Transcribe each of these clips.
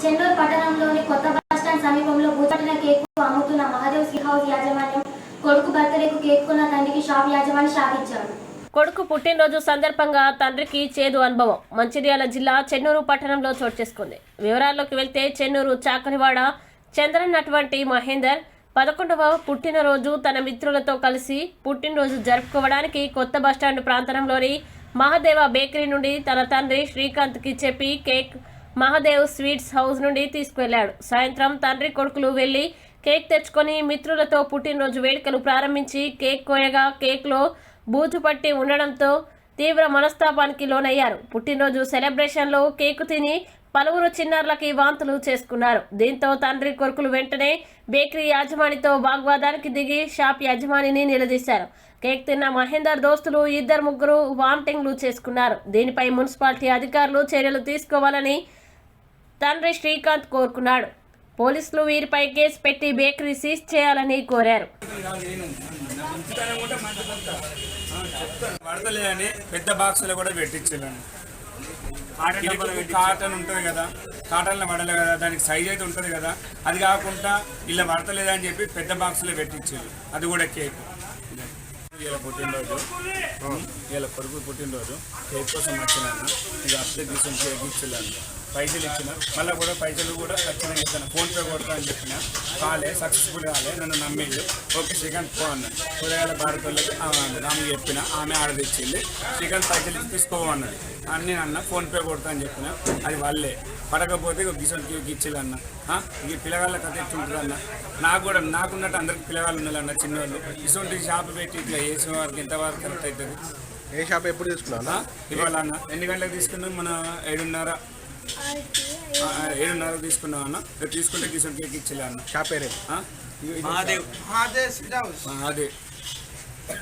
చెన్నూరు పట్టణంలోని కొత్త బస్టాండ్ సమీపంలో భూచటిన కేక్ అమ్ముతున్న మహాదేవ్ సి హౌస్ యాజమాన్యం కొడుకు బర్త్డేకు కేక్ కొన్న తండ్రికి షాప్ యాజమాని షాక్ కొడుకు పుట్టినరోజు సందర్భంగా తండ్రికి చేదు అనుభవం. మంచిర్యాల జిల్లా చెన్నూరు పట్టణంలో చోటు చేసుకుంది. వివరాల్లోకి వెళ్తే చెన్నూరు చాకరివాడ చంద్రన్ అటువంటి మహేందర్ పదకొండవ పుట్టినరోజు తన మిత్రులతో కలిసి పుట్టినరోజు జరుపుకోవడానికి కొత్త బస్టాండ్ ప్రాంతంలోని మహాదేవ బేకరీ నుండి తన తండ్రి శ్రీకాంత్కి చెప్పి కేక్ మహాదేవ్ స్వీట్స్ హౌస్ నుండి తీసుకువెళ్ళాడు సాయంత్రం తండ్రి కొడుకులు వెళ్ళి కేక్ తెచ్చుకొని మిత్రులతో పుట్టినరోజు వేడుకలు ప్రారంభించి కేక్ కోయగా కేక్లో బూజు పట్టి ఉండడంతో తీవ్ర మనస్తాపానికి లోనయ్యారు. పుట్టినరోజు సెలబ్రేషన్లో కేకు తిని పలువురు చిన్నారులకి వాంతులు చేసుకున్నారు. దీంతో తండ్రి కొడుకులు వెంటనే బేకరీ యాజమానితో వాగ్వాదానికి దిగి షాప్ యజమానిని నిలదీశారు. కేక్ తిన్న మహేందర్ దోస్తులు ఇద్దరు ముగ్గురు వామిటింగ్లు చేసుకున్నారు. దీనిపై మున్సిపాలిటీ అధికారులు చర్యలు తీసుకోవాలని తండ్రి శ్రీకాంత్ కోరుకున్నాడు. పోలీసులు వీరిపై కేసు పెట్టి బేకరీ సీజ్ చేయాలని కోరారు. పడతలేదని పెద్ద బాక్సులో కూడా పెట్టించాను కాటన్ ఉంటుంది కదా కాటన్లో పడలే కదా దానికి సైజ్ అయితే ఉంటుంది కదా అది కాకుండా ఇలా పడతలేదని చెప్పి పెద్ద బాక్సులో పెట్టించారు. అది కూడా కేక్. ఇలా పుట్టినరోజు. ఇలా కొడుకు పుట్టినరోజు. కేక్ కోసం వచ్చినాను. ఇక అప్లై తీసుకొని కేక్ ఇచ్చిన్నాను పైసలు ఇచ్చిన మళ్ళీ కూడా పైసలు కూడా ఖచ్చితంగా ఇస్తాను. ఫోన్పే కొడతా అని చెప్పిన కాలే సక్సెస్ఫుల్ కాలే నన్ను నమ్మేది ఓకే చికెన్ ఫోన్ అన్నాడు. కూరగాయల భారతలకి ఆమె చెప్పిన ఆమె ఆర్డర్ ఇచ్చింది. చికెన్ పైసలు ఇచ్చి తీసుకోమన్నది అని నేను అన్న ఫోన్పే కొడతా అని చెప్పిన అది వాళ్ళే. పడకపోతే ఇక కేక్ ఇచ్చేది అన్న. ఈ పిల్లగాళ్ళ కథ ఎట్టుంటుంది అన్న? నాకు కూడా నాకున్నట్టు అందరికి పిల్లగాళ్ళు ఉన్నారు అన్న చిన్నోళ్ళు. ఇటువంటి షాప్ పెట్టి ఇట్లా వేసిన వారికి ఎంతవరకు కరెక్ట్ అవుతుంది? ఏ షాప్ ఎప్పుడు తీసుకున్నావు ఆ, ఇవాళ అన్న ఎన్ని గంటలకు తీసుకున్నాం మన ఏడున్నర. ఆ, ఆ, ఏడున్నరకు తీసుకున్నాం అన్న. రేపు తీసుకుంటే కిషన్ కేక్ ఇచ్చేలే అన్న. షాప్ పేరే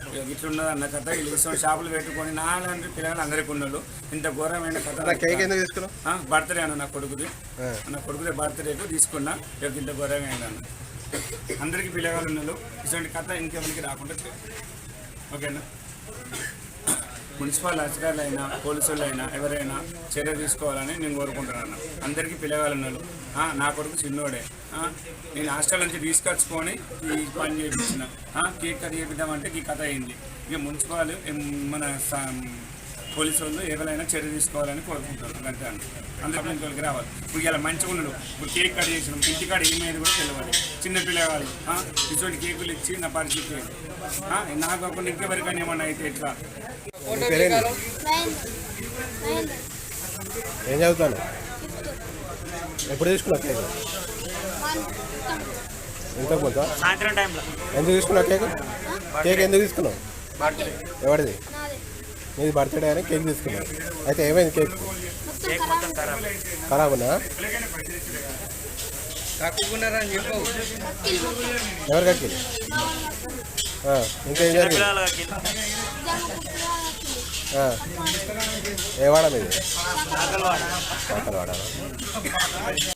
ఇక ఇట్లున్నది అన్న కథ. ఇష్టం షాపులు పెట్టుకొని నాలాంటి పిల్లలు అందరికి ఉన్నాడు ఇంత ఘోరమైన కథ కేక్ ఎందుకు తీసుకున్నావు? బర్త్డే అన్న నా కొడుకుది. నా కొడుకుది బర్త్డేకు తీసుకున్నా. ఇక ఇంత ఘోరంగా అయింది అన్న. అందరికీ పిల్లగాళ్ళు ఉన్నారు ఇటువంటి కథ ఇంకెవరికి రాకుండా ఓకేనా? మున్సిపల్ అధికారులు అయినా పోలీసులు అయినా ఎవరైనా చర్య తీసుకోవాలని నేను కోరుకుంటున్నాను. అందరికీ పిల్లగాళ్ళు ఉన్నారు నా కొడుకు చిన్నోడే. నేను హాస్టల్ నుంచి తీసుకొచ్చుకొని ఈ పని చేయించిన కేక్ కట్ చేపిద్దామంటే ఈ కథ అయింది. ఇక మున్సిపాల్ మన పోలీసు వాళ్ళు ఎవరైనా చర్య తీసుకోవాలని కోరుకుంటారు. అంతే అందరి ఇంట్లోకి రావాలి. ఇప్పుడు ఇలా మంచిగా ఉన్నాడు ఇప్పుడు కేక్ కట్ చేసినాం. ఇంటికాడ ఏమేది కూడా తెలియాలి చిన్న పిల్లగాళ్ళు ఆ, ఇటువంటి కేకులు ఇచ్చి నా పరిస్థితి నాకు కాకుండా ఇంకెవరికైనా ఏమన్నా అయితే ఎట్లా? ఏం చదువుతాను? ఎప్పుడు తీసుకున్నావు కేక్? ఎంత పోతా? సాయంత్రం టైంలో. ఎందుకు తీసుకున్నావు కేక్? కేక్ ఎందుకు తీసుకున్నావు? ఎవరిది? నీది బర్త్డే అని కేక్ తీసుకున్నావు అయితే ఏమైంది కేక్? కేక్ మొత్తం ఖరాబ్ ఖరాబ్ ఉన్నా ఎవరు కక్కి ఇంకా జరిగింది. ఏ వాడ మీది ఆకలి వాడ వాడాలా